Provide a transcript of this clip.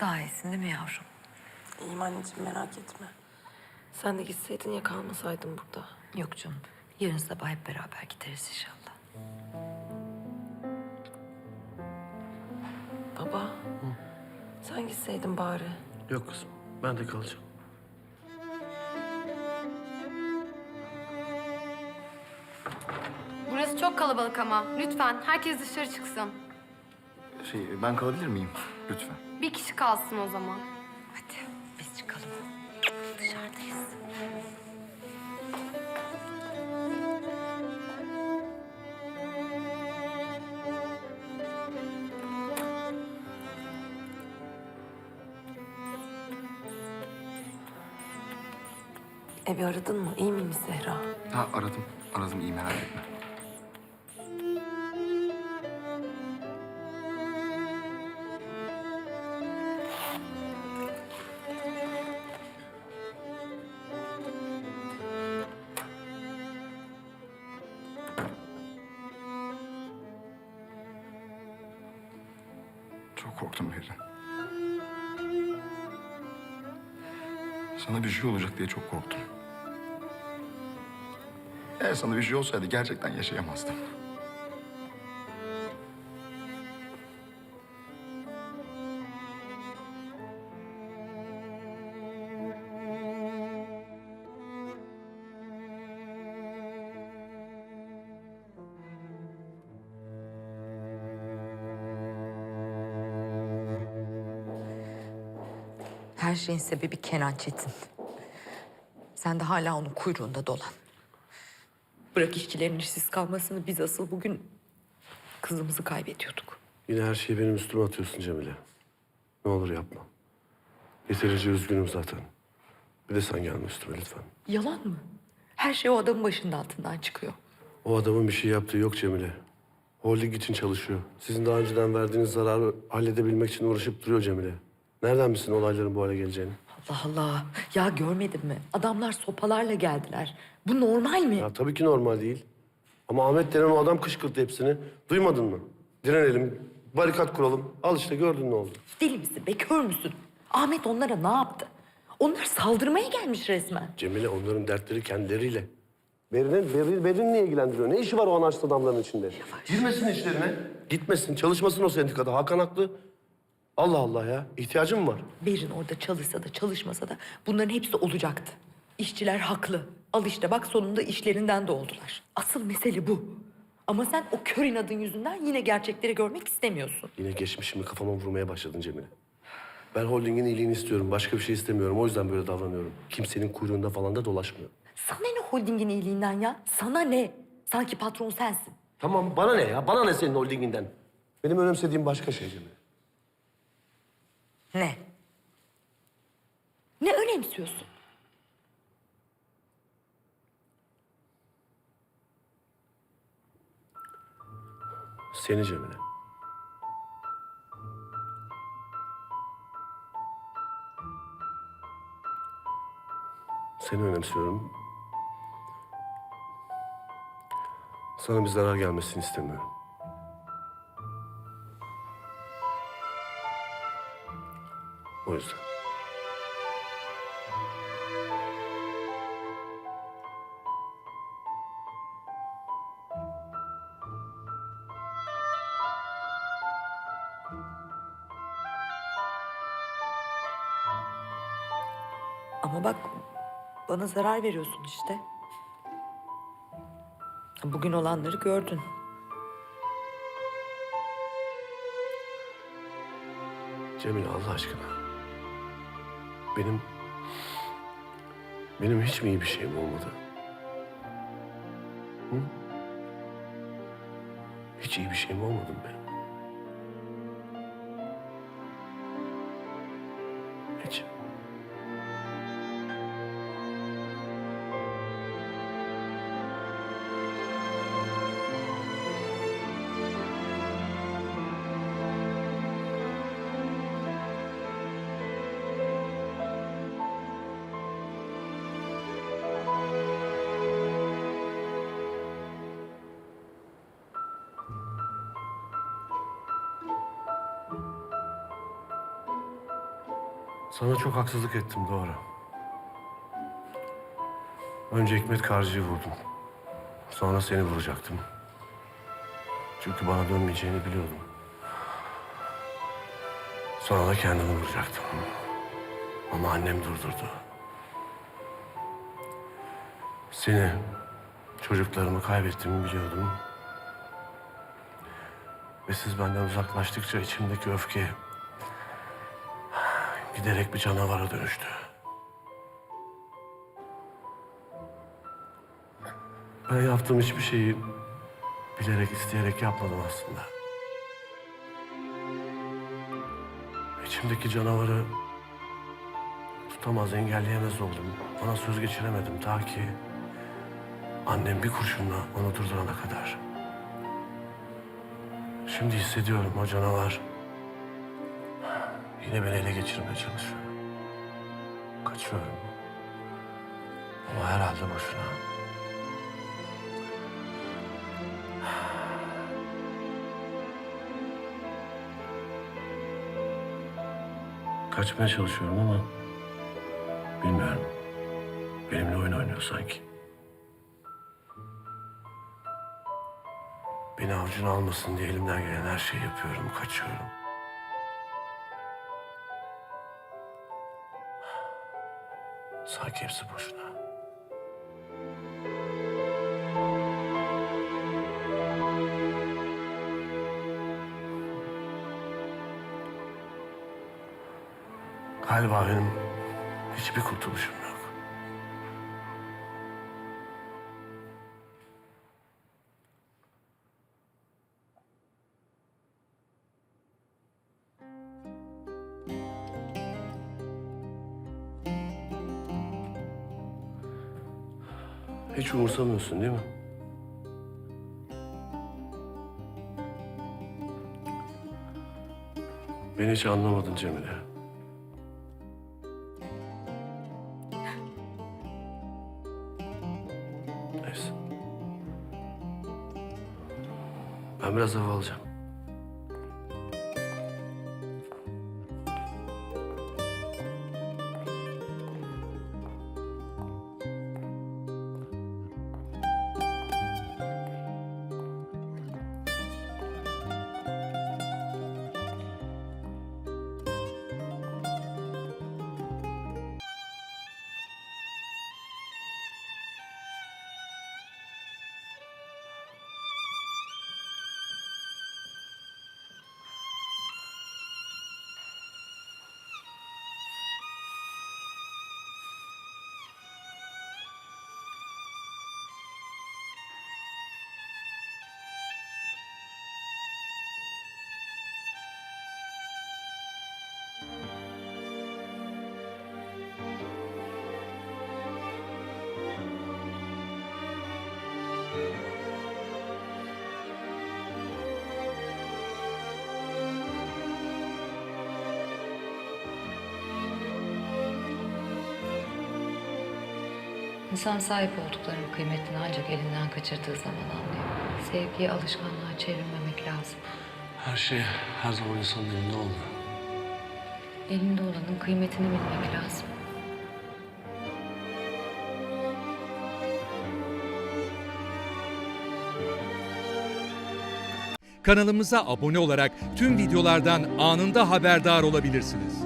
Daha iyisin değil mi yavrum? İyiyim anneciğim merak etme. Sen de gitseydin ya kalmasaydın burada. Yok canım. Yarın sabah hep beraber gideriz inşallah. Baba. Sen gitseydin bari. Yok kızım. Ben de kalacağım. Burası çok kalabalık ama. Lütfen herkes dışarı çıksın. Şey, ben kalabilir miyim? Lütfen. Bir kişi kalsın o zaman. Hadi biz çıkalım. Dışarıdayız. Evi aradın mı? İyi miymiş Zehra? Ha aradım. Aradım iyi merak etme. Çok korktum Behri. Sana bir şey olacak diye çok korktum. Eğer sana bir şey olsaydı gerçekten yaşayamazdım. Her şeyin sebebi Kenan Çetin. Sen de hala onun kuyruğunda dolan. Bırak işçilerin işsiz kalmasını biz asıl bugün kızımızı kaybediyorduk. Yine her şeyi benim üstüme atıyorsun Cemile. Ne olur yapma. Yeterince üzgünüm zaten. Bir de sen gelme üstüme lütfen. Yalan mı? Her şey o adamın başının altından çıkıyor. O adamın bir şey yaptığı yok Cemile. Holding için çalışıyor. Sizin daha önceden verdiğiniz zararı halledebilmek için uğraşıp duruyor Cemile. Nereden bilsin olayların bu hale geleceğini? Allah Allah. Ya görmedin mi? Adamlar sopalarla geldiler. Bu normal mi? Ya tabii ki normal değil. Ama Ahmet denen o adam kışkırttı hepsini. Duymadın mı? Direnelim, barikat kuralım. Al işte gördün ne oldu. Deli misin be? Kör müsün? Ahmet onlara ne yaptı? Onlar saldırmaya gelmiş resmen. Cemile onların dertleri kendileriyle. Berin, Berin, Berin niye ilgilendiriyor? Ne işi var o anaçlı adamların içinde? Girmesin işlerine. Gitmesin, çalışmasın o sendikada. Hakan haklı. Allah Allah ya. İhtiyacım var? Berin orada çalışsa da çalışmasa da bunların hepsi olacaktı. İşçiler haklı. Al işte bak sonunda işlerinden de oldular. Asıl mesele bu. Ama sen o kör inadın yüzünden yine gerçekleri görmek istemiyorsun. Yine geçmişimi kafama vurmaya başladın Cemile. Ben holdingin iyiliğini istiyorum. Başka bir şey istemiyorum. O yüzden böyle davranıyorum. Kimsenin kuyruğunda falan da dolaşmıyorum. Sana ne holdingin iyiliğinden ya? Sana ne? Sanki patron sensin. Tamam bana ne ya? Bana ne senin holdinginden? Benim önemsediğim başka şey Cemile. Ne? Ne önemsiyorsun? Seni Cemile. Seni önemsiyorum. Sana bir zarar gelmesini istemiyorum. O yüzden. Ama bak bana zarar veriyorsun işte. Bugün olanları gördün. Cemile Allah aşkına. Benim... Benim hiç mi iyi bir şeyim olmadı? Hı? Hiç iyi bir şeyim olmadı benim? Sana çok haksızlık ettim doğru. Önce Hikmet Karcı'yı vurdum. Sonra seni vuracaktım. Çünkü bana dönmeyeceğini biliyordum. Sonra da kendimi vuracaktım. Ama annem durdurdu. Seni, çocuklarımı kaybettiğimi biliyordum. Ve siz benden uzaklaştıkça içimdeki öfke giderek bir canavara dönüştü. Ben yaptığım hiçbir şeyi bilerek, isteyerek yapmadım aslında. İçimdeki canavarı tutamaz, engelleyemez oldum. Ona söz geçiremedim ta ki annem bir kurşunla onu durdurana kadar. Şimdi hissediyorum o canavar yine beni ele geçirmeye çalışıyor. Kaçıyorum. Ama herhalde boşuna. Kaçmaya çalışıyorum ama bilmiyorum. Benimle oyun oynuyor sanki. Beni avucuna almasın diye elimden gelen her şeyi yapıyorum, kaçıyorum. Sanki hepsi boşuna. Galiba benim hiçbir kurtuluşum yok. Hiç umursamıyorsun değil mi? Beni hiç anlamadın Cemile. Neyse. Ben biraz hava alacağım. İnsan sahip olduklarının kıymetini ancak elinden kaçırdığı zaman anlıyor. Sevgiyi alışkanlığa çevirmemek lazım. Her şey her zaman insanın elinde olmuyor. Elinde olanın kıymetini bilmek lazım. Kanalımıza abone olarak tüm videolardan anında haberdar olabilirsiniz.